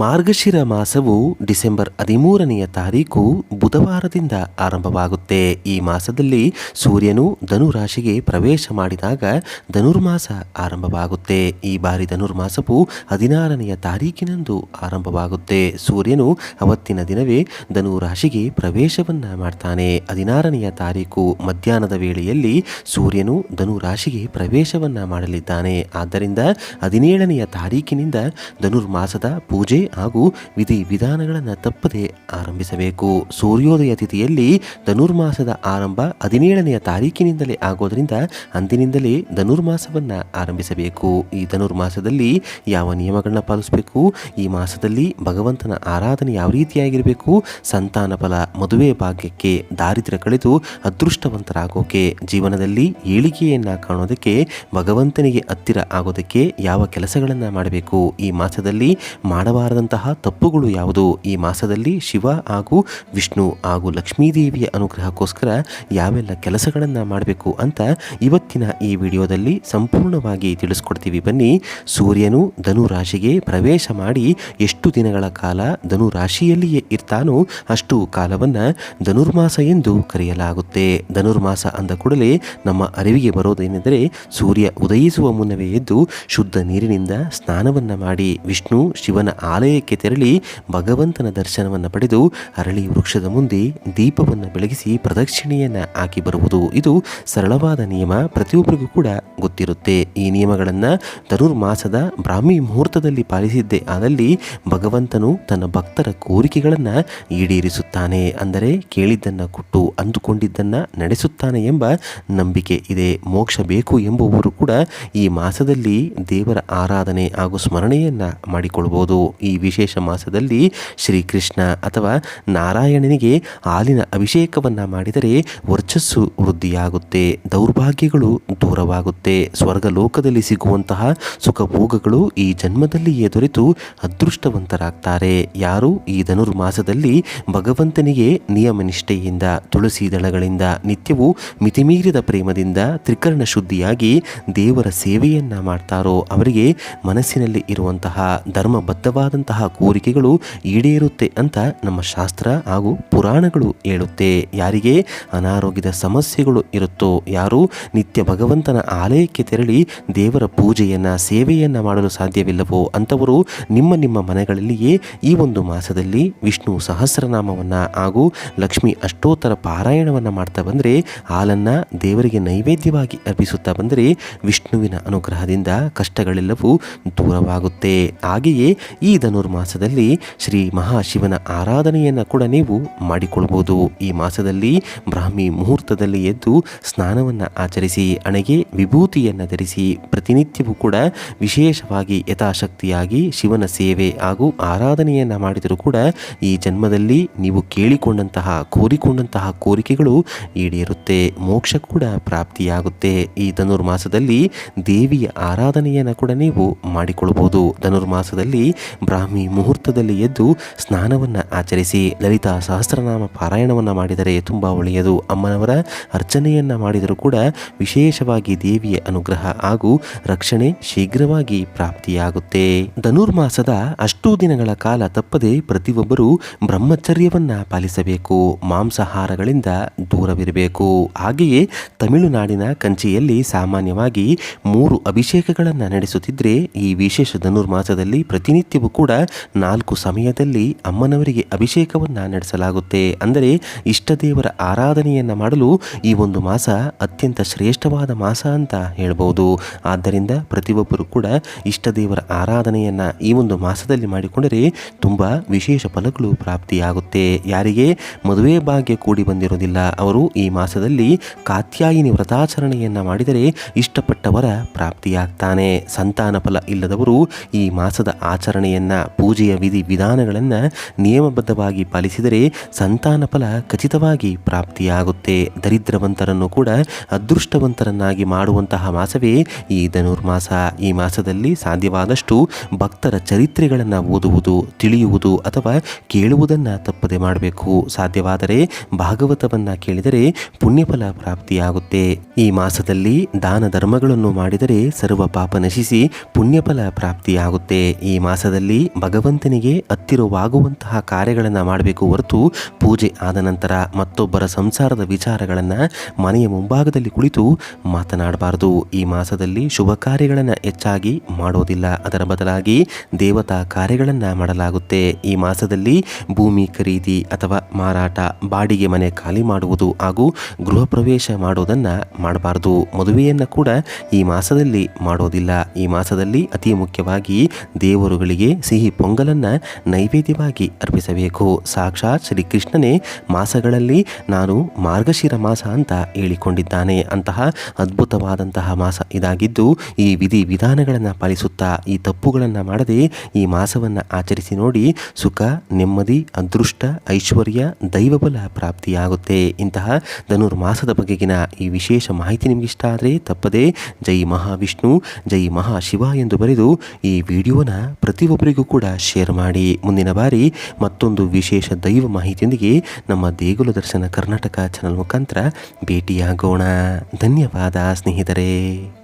ಮಾರ್ಗಶಿರ ಮಾಸವು December ಹದಿಮೂರನೆಯ ತಾರೀಕು ಬುಧವಾರದಿಂದ ಆರಂಭವಾಗುತ್ತೆ. ಈ ಮಾಸದಲ್ಲಿ ಸೂರ್ಯನು ಧನುರಾಶಿಗೆ ಪ್ರವೇಶ ಮಾಡಿದಾಗ ಧನುರ್ಮಾಸ ಆರಂಭವಾಗುತ್ತೆ. ಈ ಬಾರಿ ಧನುರ್ಮಾಸವು ಹದಿನಾರನೆಯ ತಾರೀಕಿನಂದು ಆರಂಭವಾಗುತ್ತೆ. ಸೂರ್ಯನು ಅವತ್ತಿನ ದಿನವೇ ಧನುರಾಶಿಗೆ ಪ್ರವೇಶವನ್ನು ಮಾಡ್ತಾನೆ. ಹದಿನಾರನೆಯ ತಾರೀಕು ಮಧ್ಯಾಹ್ನದ ವೇಳೆಯಲ್ಲಿ ಸೂರ್ಯನು ಧನುರಾಶಿಗೆ ಪ್ರವೇಶವನ್ನ ಮಾಡಲಿದ್ದಾನೆ. ಆದ್ದರಿಂದ ಹದಿನೇಳನೆಯ ತಾರೀಕಿನಿಂದ ಧನುರ್ಮಾಸದ ಪೂಜೆ ಹಾಗೂ ವಿಧಿ ವಿಧಾನಗಳನ್ನು ತಪ್ಪದೆ ಆರಂಭಿಸಬೇಕು. ಸೂರ್ಯೋದಯ ತಿಥಿಯಲ್ಲಿ ಧನುರ್ಮಾಸದ ಆರಂಭ ಹದಿನೇಳನೆಯ ತಾರೀಕಿನಿಂದಲೇ ಆಗೋದರಿಂದ ಅಂದಿನಿಂದಲೇ ಧನುರ್ಮಾಸವನ್ನು ಆರಂಭಿಸಬೇಕು. ಈ ಧನುರ್ಮಾಸದಲ್ಲಿ ಯಾವ ನಿಯಮಗಳನ್ನ ಪಾಲಿಸಬೇಕು? ಈ ಮಾಸದಲ್ಲಿ ಭಗವಂತನ ಆರಾಧನೆ ಯಾವ ರೀತಿಯಾಗಿರಬೇಕು? ಸಂತಾನ ಫಲ, ಮದುವೆ ಭಾಗ್ಯಕ್ಕೆ ದಾರಿದ್ರ್ಯ ಕಳೆದು ಅದೃಷ್ಟವಂತರಾಗೋಕೆ, ಜೀವನದಲ್ಲಿ ಏಳಿಗೆಯನ್ನು ಕಾಣೋದಕ್ಕೆ, ಭಗವಂತನಿಗೆ ಹತ್ತಿರ ಆಗೋದಕ್ಕೆ ಯಾವ ಕೆಲಸಗಳನ್ನು ಮಾಡಬೇಕು? ಈ ಮಾಸದಲ್ಲಿ ಮಾಡಬಾರದಂತಹ ತಪ್ಪುಗಳು ಯಾವುದು? ಈ ಮಾಸದಲ್ಲಿ ಶಿವ ಹಾಗೂ ವಿಷ್ಣು ಹಾಗೂ ಲಕ್ಷ್ಮೀದೇವಿಯ ಅನುಗ್ರಹಕ್ಕೋಸ್ಕರ ಯಾವೆಲ್ಲ ಕೆಲಸಗಳನ್ನು ಮಾಡಬೇಕು ಅಂತ ಇವತ್ತಿನ ಈ ವಿಡಿಯೋದಲ್ಲಿ ಸಂಪೂರ್ಣವಾಗಿ ತಿಳಿಸ್ಕೊಡ್ತೀವಿ. ಬನ್ನಿ, ಸೂರ್ಯನು ಧನು ರಾಶಿಗೆ ಪ್ರವೇಶ ಮಾಡಿ ಎಷ್ಟು ದಿನಗಳ ಕಾಲ ಧನು ರಾಶಿಯಲ್ಲಿಯೇ ಇರ್ತಾನೋ ಅಷ್ಟು ಕಾಲವನ್ನು ಧನುರ್ಮಾಸ ಎಂದು ಕರೆಯಲಾಗುತ್ತೆ. ಧನುರ್ಮಾಸ ಅಂದ ಕೂಡಲೇ ನಮ್ಮ ಅರಿವಿಗೆ ಬರೋದೇನೆಂದರೆ ಸೂರ್ಯ ಉದಯಿಸುವ ಮುನ್ನವೇ ಎದ್ದು ಶುದ್ಧ ನೀರಿನಿಂದ ಸ್ನಾನವನ್ನು ಮಾಡಿ ವಿಷ್ಣು ಶಿವನ ಆಲಯಕ್ಕೆ ತೆರಳಿ ಭಗವಂತನ ದರ್ಶನವನ್ನು ಪಡೆದು ಅರಳಿ ವೃಕ್ಷದ ಮುಂದೆ ದೀಪವನ್ನು ಬೆಳಗಿಸಿ ಪ್ರದಕ್ಷಿಣೆಯನ್ನು ಹಾಕಿ ಬರುವುದು. ಇದು ಸರಳವಾದ ನಿಯಮ, ಪ್ರತಿಯೊಬ್ಬರಿಗೂ ಕೂಡ ಗೊತ್ತಿರುತ್ತೆ. ಈ ನಿಯಮಗಳನ್ನು ಧನುರ್ಮಾಸದ ಬ್ರಾಹ್ಮಿ ಮುಹೂರ್ತದಲ್ಲಿ ಪಾಲಿಸಿದ್ದೇ. ಆದಲ್ಲಿ ಭಗವಂತನು ತನ್ನ ಭಕ್ತರ ಕೋರಿಕೆಗಳನ್ನು ಈಡೇರಿಸುತ್ತಾನೆ. ಅಂದರೆ ಕೇಳಿದ್ದನ್ನು ಕೊಟ್ಟು ಅಂದುಕೊಂಡಿದ್ದನ್ನು ನಡೆಸುತ್ತಾನೆ ಎಂಬ ನಂಬಿಕೆ ಇದೆ. ಮೋಕ್ಷ ಬೇಕು ಎಂಬುವರು ಕೂಡ ಈ ಮಾಸದಲ್ಲಿ ದೇವರ ಆರಾಧನೆ ಹಾಗೂ ಸ್ಮರಣೆಯನ್ನು ಮಾಡಿಕೊಳ್ಬೋದು. ಈ ವಿಶೇಷ ಮಾಸದಲ್ಲಿ ಶ್ರೀಕೃಷ್ಣ ಅಥವಾ ನಾರಾಯಣನಿಗೆ ಹಾಲಿನ ಅಭಿಷೇಕವನ್ನು ಮಾಡಿದರೆ ವರ್ಚಸ್ಸು ವೃದ್ಧಿಯಾಗುತ್ತೆ, ದೌರ್ಭಾಗ್ಯಗಳು ದೂರವಾಗುತ್ತೆ. ಸ್ವರ್ಗ ಲೋಕದಲ್ಲಿ ಸಿಗುವಂತಹ ಸುಖಭೋಗಗಳು ಈ ಜನ್ಮದಲ್ಲಿಯೇ ದೊರೆತು ಅದೃಷ್ಟವಂತರಾಗ್ತಾರೆ. ಯಾರು ಈ ಧನುರ್ಮಾಸದಲ್ಲಿ ಭಗವಂತನಿಗೆ ನಿಯಮ ನಿಷ್ಠೆಯಿಂದ ತುಳಸಿ ದಳಗಳಿಂದ, ನಿತ್ಯವೂ ಮಿತಿಮೀರಿದ ಪ್ರೇಮದಿಂದ ತ್ರಿಕರಣ ಶುದ್ಧಿಯಾಗಿ ದೇವರ ಸೇವೆಯನ್ನ ಮಾಡ್ತಾರೋ ಅವರಿಗೆ ಮನಸ್ಸಿನಲ್ಲಿ ಇರುವಂತಹ ಧರ್ಮಬದ್ಧವಾದಂತಹ ಕೋರಿಕೆಗಳು ಈಡೇರುತ್ತೆ ಅಂತ ನಮ್ಮ ಶಾಸ್ತ್ರ ಹಾಗೂ ಪುರಾಣಗಳು ಹೇಳುತ್ತೆ. ಯಾರಿಗೆ ಅನಾರೋಗ್ಯದ ಸಮಸ್ಯೆಗಳು ಇರುತ್ತೋ, ಯಾರು ನಿತ್ಯ ಭಗವಂತನ ಆಲಯಕ್ಕೆ ತೆರಳಿ ದೇವರ ಪೂಜೆಯನ್ನ, ಸೇವೆಯನ್ನ ಮಾಡಲು ಸಾಧ್ಯವಿಲ್ಲವೋ ಅಂಥವರು ನಿಮ್ಮ ನಿಮ್ಮ ಮನೆಗಳಲ್ಲಿಯೇ ಈ ಒಂದು ಮಾಸದಲ್ಲಿ ವಿಷ್ಣು ಸಹಸ್ರನಾಮವನ್ನು ಹಾಗೂ ಲಕ್ಷ್ಮಿ ಅಷ್ಟೋತ್ತರ ಪಾರಾಯಣವನ್ನು ಮಾಡ್ತಾ ಬಂದರೆ, ಹಾಲನ್ನು ದೇವರಿಗೆ ನೈವೇದ್ಯವಾಗಿ ಅರ್ಪಿಸುತ್ತಾ ಬಂದರೆ ವಿಷ್ಣುವಿನ ಅನುಗ್ರಹದಿಂದ ಕಷ್ಟಗಳೆಲ್ಲವೂ ದೂರವಾಗುತ್ತೆ. ಹಾಗೆಯೇ ಈ ಧನುರ್ಮಾಸದಲ್ಲಿ ಶ್ರೀ ಮಹಾಶಿವನ ಆರಾಧನೆಯನ್ನು ಕೂಡ ನೀವು ಮಾಡಿಕೊಳ್ಬೋದು. ಈ ಮಾಸದಲ್ಲಿ ಬ್ರಾಹ್ಮಿ ಮುಹೂರ್ತದಲ್ಲಿ ಎದ್ದು ಸ್ನಾನವನ್ನು ಆಚರಿಸಿ ಹಣೆಗೆ ವಿಭೂತಿಯನ್ನು ಧರಿಸಿ, ಪ್ರತಿನಿತ್ಯವೂ ಕೂಡ ವಿಶೇಷವಾಗಿ ಯಥಾಶಕ್ತಿಯಾಗಿ ಶಿವನ ಸೇವೆ ಹಾಗೂ ಆರಾಧನೆಯನ್ನು ಮಾಡಿದರೂ ಕೂಡ ಈ ಜನ್ಮದಲ್ಲಿ ನೀವು ಕೇಳಿಕೊಂಡಂತಹ, ಕೋರಿಕೊಂಡಂತಹ ಕೋರಿಕೆಗಳು ಈಡೇರುತ್ತೆ, ಮೋಕ್ಷ ಕೂಡ ಪ್ರಾಪ್ತಿಯಾಗುತ್ತೆ. ಈ ಧನುರ್ಮಾಸದಲ್ಲಿ ದೇವಿಯ ಆರಾಧನೆಯನ್ನು ಕೂಡ ನೀವು ಮಾಡಿಕೊಳ್ಬೋದು. ಧನುರ್ಮಾಸದಲ್ಲಿ ಬ್ರಾಹ್ಮಿ ಮುಹೂರ್ತದಲ್ಲಿ ಎದ್ದು ಸ್ನಾನವನ್ನು ಆಚರಿಸಿ ಲಲಿತಾ ಸಹಸ್ರನಾಮ ಪಾರಾಯಣವನ್ನು ಮಾಡಿದರೆ ತುಂಬ ಒಳ್ಳೆಯದು. ಅಮ್ಮನವರ ಅರ್ಚನೆಯನ್ನು ಮಾಡಿದರೂ ಕೂಡ ವಿಶೇಷವಾಗಿ ದೇವಿಯ ಅನುಗ್ರಹ ಹಾಗೂ ರಕ್ಷಣೆ ಶೀಘ್ರವಾಗಿ ಪ್ರಾಪ್ತಿಯಾಗುತ್ತೆ. ಧನುರ್ಮಾಸದ ಅಷ್ಟು ದಿನಗಳ ಕಾಲ ತಪ್ಪದೆ ಪ್ರತಿಯೊಬ್ಬರು ಬ್ರಹ್ಮಚರ್ಯವನ್ನ ಪಾಲಿಸಬೇಕು. ಮಾಂಸಾಹಾರಗಳಿಂದ ದೂರವಿರಬೇಕು. ಹಾಗೆಯೇ ತಮಿಳುನಾಡಿನ ಕಂಚಿಯಲ್ಲಿ ಸಾಮಾನ್ಯವಾಗಿ ಮೂರು ಅಭಿಷೇಕಗಳನ್ನು ನಡೆಸುತ್ತಿದ್ದರೆ ಈ ವಿಶೇಷ ಧನುರ್ಮಾಸದಲ್ಲಿ ಪ್ರತಿನಿತ್ಯವೂ ನಾಲ್ಕು ಸಮಯದಲ್ಲಿ ಅಮ್ಮನವರಿಗೆ ಅಭಿಷೇಕವನ್ನು ನಡೆಸಲಾಗುತ್ತೆ. ಅಂದರೆ ಇಷ್ಟ ದೇವರ ಆರಾಧನೆಯನ್ನು ಮಾಡಲು ಈ ಒಂದು ಮಾಸ ಅತ್ಯಂತ ಶ್ರೇಷ್ಠವಾದ ಮಾಸ ಅಂತ ಹೇಳ್ಬೋದು. ಆದ್ದರಿಂದ ಪ್ರತಿಯೊಬ್ಬರು ಕೂಡ ಇಷ್ಟ ದೇವರ ಆರಾಧನೆಯನ್ನು ಈ ಒಂದು ಮಾಸದಲ್ಲಿ ಮಾಡಿಕೊಂಡರೆ ತುಂಬ ವಿಶೇಷ ಫಲಗಳು ಪ್ರಾಪ್ತಿಯಾಗುತ್ತೆ. ಯಾರಿಗೆ ಮದುವೆ ಭಾಗ್ಯ ಕೂಡಿ ಬಂದಿರೋದಿಲ್ಲ, ಅವರು ಈ ಮಾಸದಲ್ಲಿ ಕಾತ್ಯಾಯಿನಿ ವ್ರತಾಚರಣೆಯನ್ನು ಮಾಡಿದರೆ ಇಷ್ಟಪಟ್ಟವರ ಪ್ರಾಪ್ತಿಯಾಗ್ತಾನೆ. ಸಂತಾನ ಫಲ ಇಲ್ಲದವರು ಈ ಮಾಸದ ಆಚರಣೆಯನ್ನು ಪೂಜೆಯ ವಿಧಿ ವಿಧಾನಗಳನ್ನು ನಿಯಮಬದ್ಧವಾಗಿ ಪಾಲಿಸಿದರೆ ಸಂತಾನ ಫಲ ಖಚಿತವಾಗಿ ಪ್ರಾಪ್ತಿಯಾಗುತ್ತೆ. ದರಿದ್ರವಂತರನ್ನು ಕೂಡ ಅದೃಷ್ಟವಂತರನ್ನಾಗಿ ಮಾಡುವಂತಹ ಮಾಸವೇ ಈ ಧನುರ್ಮಾಸ. ಈ ಮಾಸದಲ್ಲಿ ಸಾಧ್ಯವಾದಷ್ಟು ಭಕ್ತರ ಚರಿತ್ರೆಗಳನ್ನು ಓದುವುದು, ತಿಳಿಯುವುದು ಅಥವಾ ಕೇಳುವುದನ್ನು ತಪ್ಪದೆ ಮಾಡಬೇಕು. ಸಾಧ್ಯವಾದರೆ ಭಾಗವತವನ್ನು ಕೇಳಿದರೆ ಪುಣ್ಯಫಲ ಪ್ರಾಪ್ತಿಯಾಗುತ್ತೆ. ಈ ಮಾಸದಲ್ಲಿ ದಾನ ಧರ್ಮಗಳನ್ನು ಮಾಡಿದರೆ ಸರ್ವ ಪಾಪ ನಶಿಸಿ ಪುಣ್ಯಫಲ ಪ್ರಾಪ್ತಿಯಾಗುತ್ತೆ. ಈ ಮಾಸದಲ್ಲಿ ಮಾಸದಲ್ಲಿ ಭಗವಂತನಿಗೆ ಹತ್ತಿರವಾಗುವಂತಹ ಕಾರ್ಯಗಳನ್ನು ಮಾಡಬೇಕು ಹೊರತು ಪೂಜೆ ಆದ ನಂತರ ಮತ್ತೊಬ್ಬರ ಸಂಸಾರದ ವಿಚಾರಗಳನ್ನು ಮನೆಯ ಮುಂಭಾಗದಲ್ಲಿ ಕುಳಿತು ಮಾತನಾಡಬಾರದು. ಈ ಮಾಸದಲ್ಲಿ ಶುಭ ಕಾರ್ಯಗಳನ್ನು ಹೆಚ್ಚಾಗಿ ಮಾಡೋದಿಲ್ಲ. ಅದರ ಬದಲಾಗಿ ದೇವತಾ ಕಾರ್ಯಗಳನ್ನು ಮಾಡಲಾಗುತ್ತೆ. ಈ ಮಾಸದಲ್ಲಿ ಭೂಮಿ ಖರೀದಿ ಅಥವಾ ಮಾರಾಟ, ಬಾಡಿಗೆ ಮನೆ ಖಾಲಿ ಮಾಡುವುದು ಹಾಗೂ ಗೃಹ ಪ್ರವೇಶ ಮಾಡೋದನ್ನು ಮಾಡಬಾರದು. ಮದುವೆಯನ್ನು ಕೂಡ ಈ ಮಾಸದಲ್ಲಿ ಮಾಡೋದಿಲ್ಲ. ಈ ಮಾಸದಲ್ಲಿ ಅತಿ ಮುಖ್ಯವಾಗಿ ದೇವರುಗಳಿಗೆ ಸಿಹಿ ಪೊಂಗಲನ್ನು ನೈವೇದ್ಯವಾಗಿ ಅರ್ಪಿಸಬೇಕು. ಸಾಕ್ಷಾತ್ ಶ್ರೀಕೃಷ್ಣನೇ ಮಾಸಗಳಲ್ಲಿ ನಾನು ಮಾರ್ಗಶಿರ ಮಾಸ ಅಂತ ಹೇಳಿಕೊಂಡಿದ್ದಾನೆ. ಅಂತಹ ಅದ್ಭುತವಾದಂತಹ ಮಾಸ ಇದಾಗಿದ್ದು, ಈ ವಿಧಿ ವಿಧಾನಗಳನ್ನು ಪಾಲಿಸುತ್ತಾ, ಈ ತಪ್ಪುಗಳನ್ನು ಮಾಡದೆ ಈ ಮಾಸವನ್ನು ಆಚರಿಸಿ ನೋಡಿ ಸುಖ, ನೆಮ್ಮದಿ, ಅದೃಷ್ಟ, ಐಶ್ವರ್ಯ, ದೈವಬಲ ಪ್ರಾಪ್ತಿಯಾಗುತ್ತೆ. ಇಂತಹ ಧನುರ್ಮಾಸದ ಬಗೆಗಿನ ಈ ವಿಶೇಷ ಮಾಹಿತಿ ನಿಮಗಿಷ್ಟ ಆದರೆ ತಪ್ಪದೆ ಜೈ ಮಹಾವಿಷ್ಣು, ಜೈ ಮಹಾಶಿವ ಎಂದು ಬರೆದು ಈ ವಿಡಿಯೋನ ಪ್ರತಿಯೊಬ್ಬರಿಗೂ ಕೂಡ ಶೇರ್ ಮಾಡಿ. ಮುಂದಿನ ಬಾರಿ ಮತ್ತೊಂದು ವಿಶೇಷ ದೈವ ಮಾಹಿತಿಯೊಂದಿಗೆ ನಮ್ಮ ದೇಗುಲ ದರ್ಶನ ಕರ್ನಾಟಕ ಚಾನಲ್ ಮುಖಾಂತರ ಭೇಟಿಯಾಗೋಣ. ಧನ್ಯವಾದ ಸ್ನೇಹಿತರೆ.